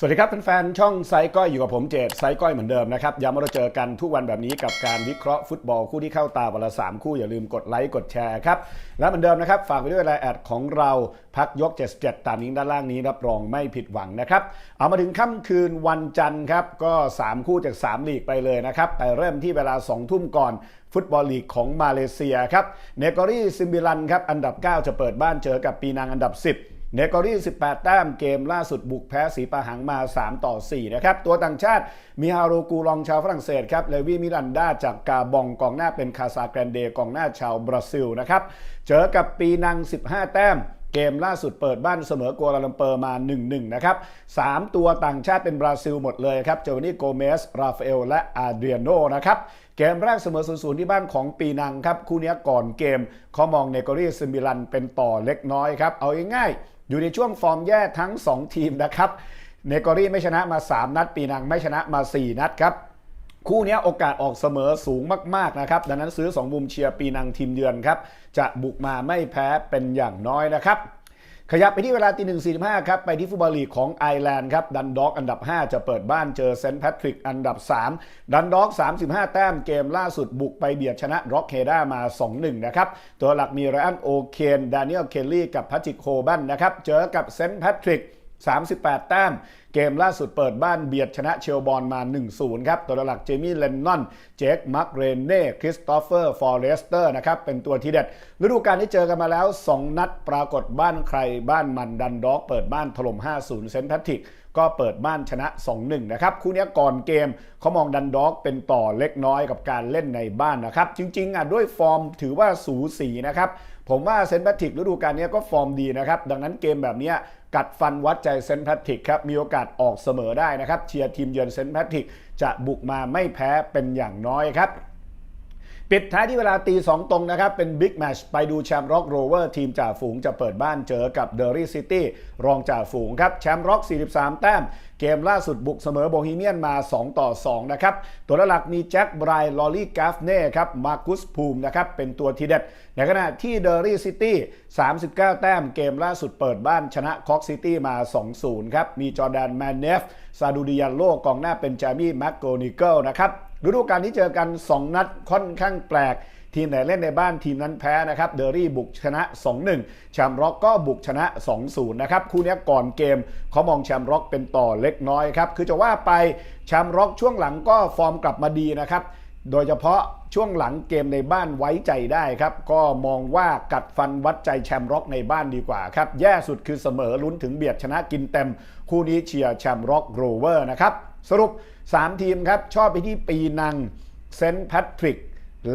สวัสดีครับแฟนๆช่องไซก้อยอยู่กับผมเจดไซก้อยเหมือนเดิมนะครับย้ำว่าเราเจอกันทุกวันแบบนี้กับการวิเคราะห์ฟุตบอลคู่ที่เข้าตาวันละ3คู่อย่าลืมกดไลค์กดแชร์ครับ และเหมือนเดิมนะครับ ฝากไปด้วยไลน์แอดของเราพักยก 77 ตามนี้ด้านล่างนี้รับรองไม่ผิดหวังนะครับ เอามาถึงค่ำคืนวันจันทร์ครับ ก็ 3 คู่จาก 3 ลีกไปเลยนะครับ ไปเริ่มที่เวลา 2 ทุ่มก่อนฟุตบอลลีกของมาเลเซียครับเนกอรี่ซิมบิลันครับอันดับ 9 จะเปิดบ้านเจอกับปีนังอันดับ 10 เนกอรี่ 18 แต้มเกมล่าสุดบุกแพ้สีปะหังมา 3 ต่อ 4 นะครับ ตัวต่างชาติมีฮาโรกูลองชาวฝรั่งเศสครับ เลวีมิรันดาจากกาบองกองหน้าเป็นคาซาแกรนเดกองหน้าชาวบราซิลนะครับ เจอกับปีนัง 15 แต้มเกมล่าสุดเปิดบ้านเสมอกัวลาลัมเปอร์มา 1-1 นะครับ 3 ตัวต่างชาติเป็นบราซิลหมดเลยครับเจวานี่โกเมส ราฟาเอล และอาเดรียโนนะครับ เกมแรกเสมอ0-0ที่บ้านของปีนังครับ คู่นี้ก่อนเกมเขามองเนกอรี่ซิมิลันเป็นต่อเล็กน้อยครับ เอาง่ายๆ อยู่ในช่วงฟอร์มแย่ทั้ง 2 ทีมนะครับเนกอรี่ไม่ชนะมา 3 นัด ปีนังไม่ชนะมา 4 นัดครับ คู่นี้โอกาสออกเสมอสูงมากๆนะครับ ดังนั้นซื้อ 2 มุมเชียร์ปีนังทีมเยือนครับ จะบุกมาไม่แพ้เป็นอย่างน้อยนะครับ ขยับไปที่เวลาตีหนึ่งสี่ห้าครับไปที่ฟุตบอลลีกของไอร์แลนด์ครับดันด็อกอันดับ 5 จะเปิดบ้านเจอเซนต์แพทริกอันดับ 3 ดันด็อก 35 แต้มเกมล่าสุดบุกไปเบียดชนะร็อกเฮด้ามา 2-1 นะครับ ตัวหลักมีไรอันโอเคนดานิเอลเคลลี่กับพัชิโคบันนะครับ เจอกับเซนต์แพทริก 38 แต้ม เกมล่าสุดเปิดบ้านเบียดชนะเชลบอลมา 1-0 ครับตัวหลักเจมี่เลนนอน เจคมักเรนเน่คริสตอฟเฟอร์ ฟอเรสเตอร์นะครับเป็นตัวทีเด็ด ฤดูกาลที่เจอกันมาแล้ว 2 นัดปรากฏบ้านใครบ้านมันดันด็อกเปิดบ้านถล่ม 5-0 เซนต์แพทริกก็เปิดบ้านชนะ 2-1 นะครับ คู่นี้ก่อนเกมเขามองดันด็อกเป็นต่อเล็กน้อยกับการเล่นในบ้านนะครับ จริงๆอะด้วยฟอร์มถือว่าสูสีนะครับ ผมว่าเซนต์แพทริกฤดูกาลนี้ก็ฟอร์มดีนะครับ ดังนั้นเกมแบบนี้กัดฟันวัดใจเซนต์แพทริกครับ มีโอกาสออกเสมอได้นะครับ เชียร์ทีมเยือนเซนต์แพทริกจะบุกมาไม่แพ้เป็นอย่างน้อยครับ ปิดท้ายที่เวลาตีสองตรงนะครับ เป็นบิ๊กแมชไปดูแชมป์ร็อกโรเวอร์ทีมจ่าฝูงจะเปิดบ้านเจอกับเดอรี่ซิตี้รองจ่าฝูงครับ แชมป์ร็อก 43 แต้ม เกมล่าสุดบุกเสมอโบฮีเมียนมา 2 ต่อ 2 นะครับ ตัวหลักมีแจ็คไบร์ลอรี่กาฟเน่ครับมาร์กุสภูมินะครับ เป็นตัวทีเด็ด ในขณะที่เดอรี่ซิตี้ 39 แต้ม เกมล่าสุดเปิดบ้านชนะคอกซิตี้มา 2-0 ครับ มีจอร์แดนแมนเนฟซาดูดิยันโลกองหน้าเป็นจามี่แมคโกนิเกิลนะครับ ฤดูกาลที่เจอกัน 2 นัดค่อนข้างแปลก ทีมไหนเล่นในบ้านทีมนั้นแพ้นะครับเดอรี่บุกชนะ 2-1 แชมป์ร็อกก็บุกชนะ 2-0 นะครับ คู่นี้ก่อนเกมเขามองแชมป์ร็อกเป็นต่อเล็กน้อยครับ คือจะว่าไปแชมป์ร็อกช่วงหลังก็ฟอร์มกลับมาดีนะครับโดยเฉพาะช่วงหลังเกมในบ้านไว้ใจได้ครับ ก็มองว่ากัดฟันวัดใจแชมป์ร็อกในบ้านดีกว่าครับ แย่สุดคือเสมอลุ้นถึงเบียดชนะกินเต็ม คู่นี้เชียร์แชมป์ร็อกโรเวอร์นะครับ สรุป 3 ทีมครับ ชอบไปที่ปีนังเซนต์แพทริก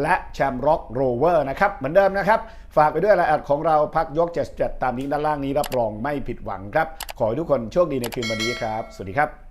และแชมร็อกโรเวอร์นะครับ เหมือนเดิมนะครับ ฝากไปด้วยรายละเอียดของเราพักยก 77 ตามนี้ด้านล่างนี้รับรองไม่ผิดหวังครับ ขอให้ทุกคนโชคดีในคืนวันนี้ครับ สวัสดีครับ